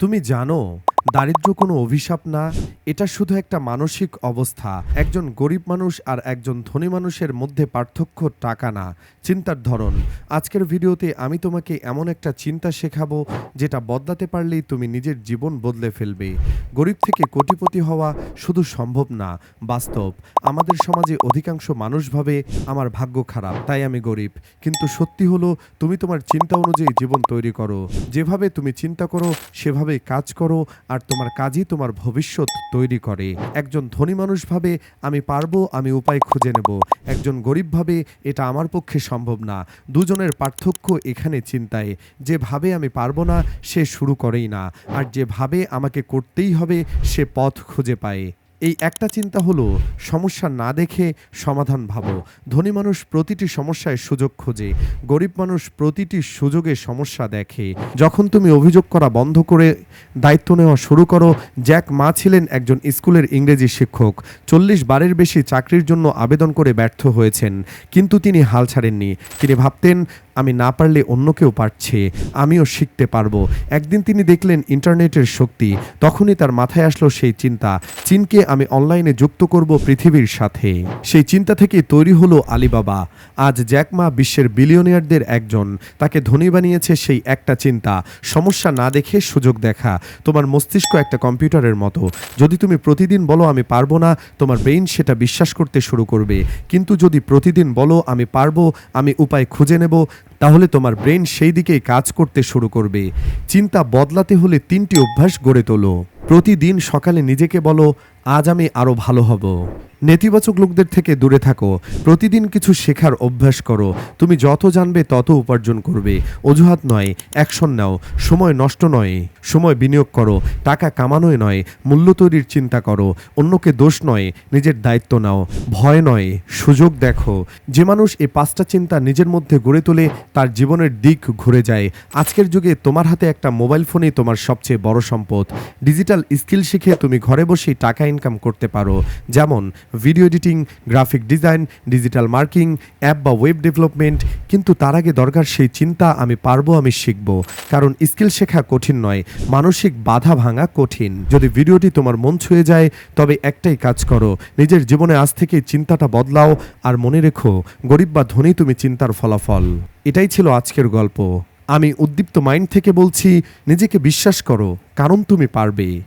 তুমি জানো দারিদ্র কোনো অভিশাপ না, এটা শুধু একটা মানসিক অবস্থা। একজন গরিব মানুষ আর একজন ধনী মানুষের মধ্যে পার্থক্য টাকা না, চিন্তার ধরন। আজকের ভিডিওতে আমি তোমাকে এমন একটা চিন্তা শেখাবো, যেটা বদলাতে পারলেই তুমি নিজের জীবন বদলে ফেলবে। গরিব থেকে কোটিপতি হওয়া শুধু সম্ভব না, বাস্তব। আমাদের সমাজে অধিকাংশ মানুষ ভাবে, আমার ভাগ্য খারাপ, তাই আমি গরিব। কিন্তু সত্যি হলো, তুমি তোমার চিন্তা অনুযায়ী জীবন তৈরি করো। যেভাবে তুমি চিন্তা করো, সেভাবেই কাজ করো আর তোমার কাজই তোমার ভবিষ্যৎ তৈরি করে। একজন ধনী মানুষ ভাবে, আমি পারব, আমি উপায় খুঁজে নেব। একজন গরিব ভাবে, এটা আমার পক্ষে সম্ভব না। দুজনের পার্থক্য এখানে চিন্তায়। যে ভাবে, আমি পারব না, সে শুরু করেই না। আর যে ভাবে, আমাকে করতেই হবে, সে পথ খুঁজে পায়। এই একটা চিন্তা হলো, সমস্যা না দেখে সমাধান ভাবো। ধনী মানুষ প্রতিটি সমস্যায় সুযোগ খোঁজে, গরিব মানুষ প্রতিটি সুযোগে সমস্যা দেখে। যখন তুমি অভিযোগ করা বন্ধ করে দায়িত্ব নেওয়া শুরু করো, জ্যাক মা ছিলেন একজন স্কুলের ইংরেজি শিক্ষক। চল্লিশ বারের বেশি চাকরির জন্য আবেদন করে ব্যর্থ হয়েছেন, কিন্তু তিনি হাল ছাড়েননি। তিনি ভাবতেন আমি না পারলে অন্য কেউ পারছে, আমিও শিখতে পারব। একদিন তিনি দেখলেন ইন্টারনেটের শক্তি, তখনই তার মাথায় আসলো সেই চিন্তা, চীনকে আমি অনলাইনে যুক্ত করব পৃথিবীর সাথে। সেই চিন্তা থেকে তৈরি হলো আলিবাবা। আজ জ্যাকমা বিশ্বের বিলিয়নিয়ারদের একজন, তাকে ধনী বানিয়েছে সেই একটা চিন্তা। সমস্যা না দেখে সুযোগ দেখা, তোমার মস্তিষ্ক একটা কম্পিউটারের মতো। যদি তুমি প্রতিদিন বলো আমি পারব না, তোমার ব্রেইন সেটা বিশ্বাস করতে শুরু করবে। কিন্তু যদি প্রতিদিন বলো আমি পারব, আমি উপায় খুঁজে নেব তাহলে তোমার ব্রেন সেই দিকেই কাজ করতে শুরু করবে। চিন্তা বদলাতে হলে তিনটি অভ্যাস গড়ে তোলো। প্রতিদিন সকালে নিজেকে বলো, আজ আমি আরও ভালো হব। নেতিবাচক লোকদের থেকে দূরে থাকো। প্রতিদিন কিছু শেখার অভ্যাস করো। তুমি যত জানবে, তত উপার্জন করবে। অজুহাত নয়, অ্যাকশন নাও। সময় নষ্ট নয়, সময় বিনিয়োগ করো। টাকা কামানোই নয়, মূল্য তৈরির চিন্তা করো। অন্যকে দোষ নয়, নিজের দায়িত্ব নাও। ভয় নয়, সুযোগ দেখো। যে মানুষ এই পাঁচটা চিন্তা নিজের মধ্যে গড়ে তোলে, তার জীবনের দিক ঘুরে যায়। আজকের যুগে তোমার হাতে একটা মোবাইল ফোনই তোমার সবচেয়ে বড় সম্পদ। ডিজিটাল স্কিল শিখে তুমি ঘরে বসেই টাকা ইনকাম করতে পারো। যেমন video editing graphic design digital marking app বা ওয়েব ডেভেলপমেন্ট কিন্তু তার আগে দরকার সেই চিন্তা আমি পারব, আমি শিখব। কারণ স্কিল শেখা কঠিন নয়, মানসিক বাধা ভাঙা কঠিন। যদি ভিডিওটি তোমার মন ছুঁয়ে যায়, তবে একটাই কাজ করো, নিজের জীবনে আজ থেকে চিন্তাটা বদলাও আর মনে রেখো, গরিব বা ধনী তুমি চিন্তার ফলাফল। এটাই ছিল আজকের গল্প। আমি উদ্দীপ্ত মাইন্ড থেকে বলছি, নিজেকে বিশ্বাস করো, কারণ তুমি পারবে।